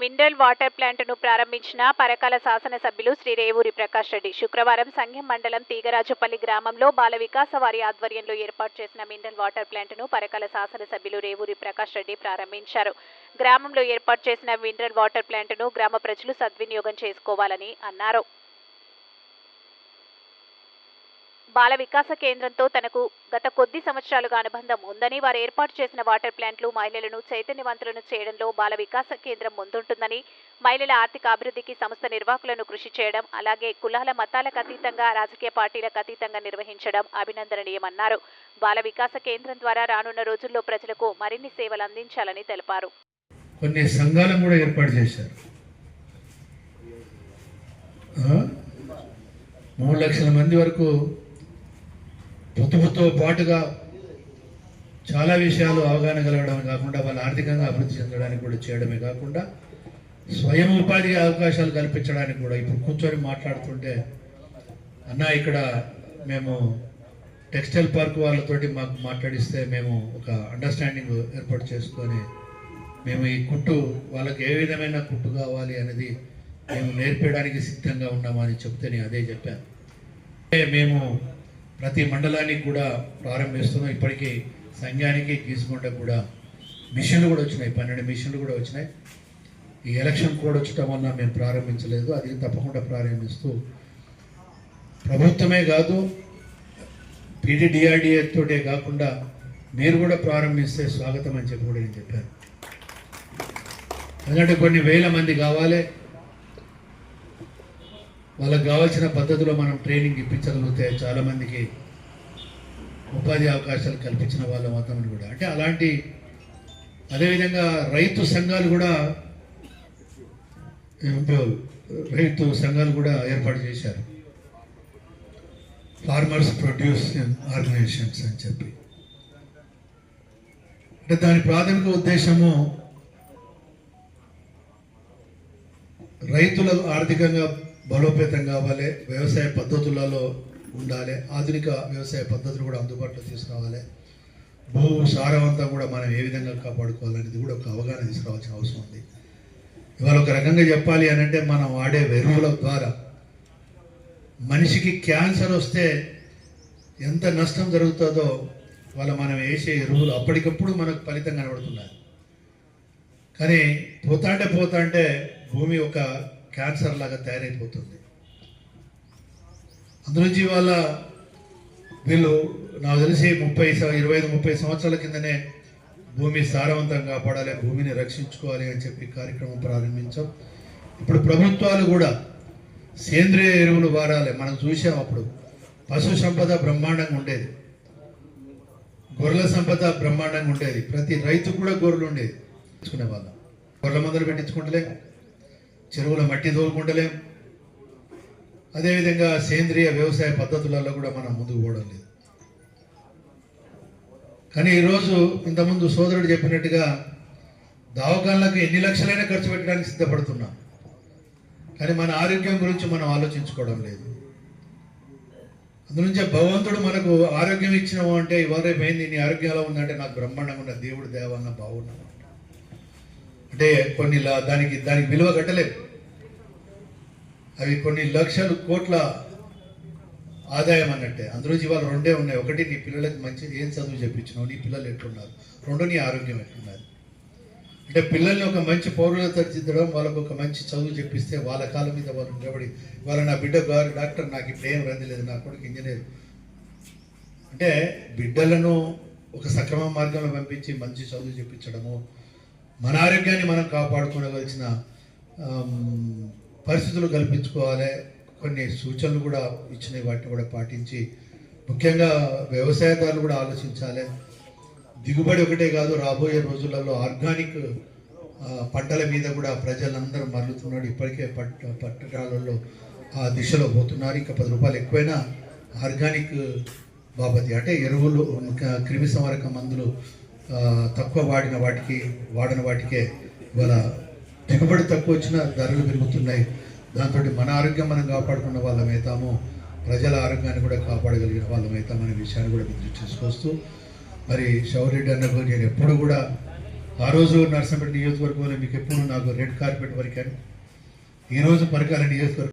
Mineral water ప్లాంట్ను ప్రారంభించిన పరకాల శాసనసభ్యులు శ్రీ రేవూరి ప్రకాష్ రెడ్డి. శుక్రవారం సంఘం మండలం తీగరాజుపల్లి గ్రామంలో బాల వికాస వారి ఆధ్వర్యంలో ఏర్పాటు చేసిన మినరల్ వాటర్ ప్లాంట్ను పరకాల శాసనసభ్యులు రేవూరి ప్రకాష్ రెడ్డి ప్రారంభించారు. గ్రామంలో ఏర్పాటు చేసిన మినరల్ వాటర్ ప్లాంట్ను గ్రామ ప్రజలు సద్వినియోగం చేసుకోవాలని అన్నారు. బాల వికాస కేంద్రంతో తనకు గత కొద్ది సంవత్సరాలుగా అనుబంధం ఉందని వారు ఏర్పాటు చేసిన వాటర్ ప్లాంట్లు మహిళలను చైతన్యవంతులను చేయడంలో బాల వికాస కేంద్రం ముందుంటుందని మహిళల ఆర్థిక అభివృద్ధికి సంస్థ నిర్వాహకులను కృషి చేయడం అలాగే కులాల మతాలకు అతీతంగా రాజకీయ పార్టీలకు అతీతంగా నిర్వహించడం అభినందనీయమన్నారు. బాల వికాస కేంద్రం ద్వారా రానున్న రోజుల్లో ప్రజలకు మరిన్ని సేవలు అందించాలని తెలిపారు. కొన్ని సంఘాలను కూడా ఏర్పాటు చేశారు. మూడు లక్షల మంది వరకు ఋతువుతో పాటుగా చాలా విషయాలు అవగాహన కలగడమే కాకుండా వాళ్ళు ఆర్థికంగా అభివృద్ధి చెందడానికి కూడా చేయడమే కాకుండా స్వయం ఉపాధి అవకాశాలు కల్పించడానికి కూడా ఇప్పుడు కూర్చొని మాట్లాడుతుంటే అన్న ఇక్కడ మేము టెక్స్టైల్ పార్క్ వాళ్ళతోటి మాకు మాట్లాడిస్తే మేము ఒక అండర్స్టాండింగ్ ఏర్పాటు చేసుకొని మేము ఈ కుట్టు వాళ్ళకి ఏ విధమైన కుట్టు కావాలి అనేది మేము నేర్పేయడానికి సిద్ధంగా ఉన్నామని చెప్తే నేను అదే చెప్పాను. అంటే మేము ప్రతి మండలానికి కూడా ప్రారంభిస్తున్నాం ఇప్పటికీ సంఘానికి గీసుకుంట కూడా మిషన్లు కూడా వచ్చినాయి. పన్నెండు మిషన్లు కూడా వచ్చినాయి. ఈ ఎలక్షన్ కోడ్ వచ్చటం వల్ల మేము ప్రారంభించలేదు. అది తప్పకుండా ప్రారంభిస్తూ ప్రభుత్వమే కాదు పీడీడిఆర్డిఏ తోటే కాకుండా మీరు కూడా ప్రారంభిస్తే స్వాగతం అని చెప్పి కూడా నేను చెప్పాను. ఎందుకంటే కొన్ని వేల మంది కావాలి. వాళ్ళకి కావాల్సిన పద్ధతిలో మనం ట్రైనింగ్ ఇప్పించగలిగితే చాలామందికి ఉపాధి అవకాశాలు కల్పించిన వాళ్ళ మొత్తం కూడా. అంటే అలాంటి అదేవిధంగా రైతు సంఘాలు కూడా రైతు సంఘాలు కూడా ఏర్పాటు చేశారు. ఫార్మర్స్ ప్రొడ్యూస్ ఆర్గనైజేషన్స్ అని చెప్పి. అంటే దాని ప్రాథమిక ఉద్దేశము రైతుల ఆర్థికంగా బలోపేతం కావాలి వ్యవసాయ పద్ధతులలో ఉండాలి ఆధునిక వ్యవసాయ పద్ధతులు కూడా అందుబాటులో తీసుకురావాలి. భూ సారవంతం కూడా మనం ఏ విధంగా కాపాడుకోవాలనేది కూడా ఒక అవగాహన తీసుకురావాల్సిన అవసరం ఉంది. ఇవాళ ఒక రకంగా చెప్పాలి అని అంటే మనం వాడే ఎరువుల ద్వారా. మనిషికి క్యాన్సర్ వస్తే ఎంత నష్టం జరుగుతుందో వాళ్ళ మనం వేసే ఎరువులు అప్పటికప్పుడు మనకు ఫలితం కనబడుతున్నాయి. కానీ పోతాంటే పోతాంటే భూమి ఒక క్యాన్సర్ లాగా తయారైపోతుంది. అందునుంచి వాళ్ళ వీళ్ళు నాకు తెలిసి ముప్పై ఇరవై ఐదు ముప్పై సంవత్సరాల కిందనే భూమి సారవంతంగా కాపాడాలి భూమిని రక్షించుకోవాలి అని చెప్పి కార్యక్రమం ప్రారంభించాం. ఇప్పుడు ప్రభుత్వాలు కూడా సేంద్రియ ఎరువులు వాడాలి. మనం చూసాం అప్పుడు పశు సంపద బ్రహ్మాండంగా ఉండేది. గొర్రెల సంపద బ్రహ్మాండంగా ఉండేది. ప్రతి రైతు కూడా గొర్రెలు ఉండేది. తెచ్చుకునే వాళ్ళం. గొర్రెల మందులు పెట్టించుకుంటలే. చెరువుల మట్టి తోలుకుంటలేం. అదేవిధంగా సేంద్రియ వ్యవసాయ పద్ధతులలో కూడా మనం ముందుకు పోవడం లేదు. కానీ ఈరోజు ఇంతకుముందు సోదరుడు చెప్పినట్టుగా దవాఖానలకు ఎన్ని లక్షలైనా ఖర్చు పెట్టడానికి సిద్ధపడుతున్నాం. కానీ మన ఆరోగ్యం గురించి మనం ఆలోచించుకోవడం లేదు. అందునుంచే భగవంతుడు మనకు ఆరోగ్యం ఇచ్చినాము అంటే ఇవాళ రేపు ఏంది? నీ ఆరోగ్యం ఎలా ఉందంటే నాకు బ్రహ్మాండంగా ఉన్న దేవుడు దేవన్న బాగున్నాను అంటే కొన్ని దానికి దానికి విలువ కట్టలేదు అవి కొన్ని లక్షలు కోట్ల ఆదాయం అన్నట్టే. అందులో ఇవాళ రెండే ఉన్నాయి. ఒకటి నీ పిల్లలకి మంచి ఏం చదువు చెప్పించినావు? నీ పిల్లలు ఎట్లున్నారు? రెండు నీ ఆరోగ్యం ఎట్లున్నది అంటే పిల్లల్ని ఒక మంచి పౌరులు తీర్చిద్దడం వాళ్ళకు ఒక మంచి చదువు చెప్పిస్తే వాళ్ళ కాలం మీద వాళ్ళు నిలబడి వాళ్ళ నా బిడ్డ గారు డాక్టర్ నాకు ఇప్పుడు ఏం రందిలేదు నా కొడుకు ఇంజనీర్. అంటే బిడ్డలను ఒక సక్రమ మార్గంలో పంపించి మంచి చదువు చెప్పించడము మన ఆరోగ్యాన్ని మనం కాపాడుకోవలసిన పరిస్థితులు కల్పించుకోవాలి. కొన్ని సూచనలు కూడా ఇచ్చినాయి వాటిని కూడా పాటించి ముఖ్యంగా వ్యవసాయదారులు కూడా ఆలోచించాలి. దిగుబడి ఒకటే కాదు రాబోయే రోజులలో ఆర్గానిక్ పంటల మీద కూడా ప్రజలందరూ మరలుతున్నాడు ఇప్పటికే పట్ట పట్టణాలలో ఆ దిశలో పోతున్నారు. ఇంకా పది రూపాయలు ఎక్కువైనా ఆర్గానిక్ బాపతి అంటే ఎరువులు క్రిమి సంవరక మందులు తక్కువ వాడిన వాటికి వాడిన వాటికే ఇవాళ దిగుబడి తక్కువ వచ్చిన ధరలు పెరుగుతున్నాయి. దాంతో మన ఆరోగ్యం మనం కాపాడుకున్న వాళ్ళమైతాము ప్రజల ఆరోగ్యాన్ని కూడా కాపాడగలిగిన వాళ్ళమైతామనే విషయాన్ని కూడా గుర్తు చేసుకొస్తూ మరి శౌరెడ్డి అన్నకు నేను ఎప్పుడు కూడా ఆ రోజు నర్సంపేట నియోజకవర్గంలో మీకు ఎప్పుడు నాకు రెడ్ కార్పెట్ వరకాను ఈరోజు పరకాల నియోజకవర్గం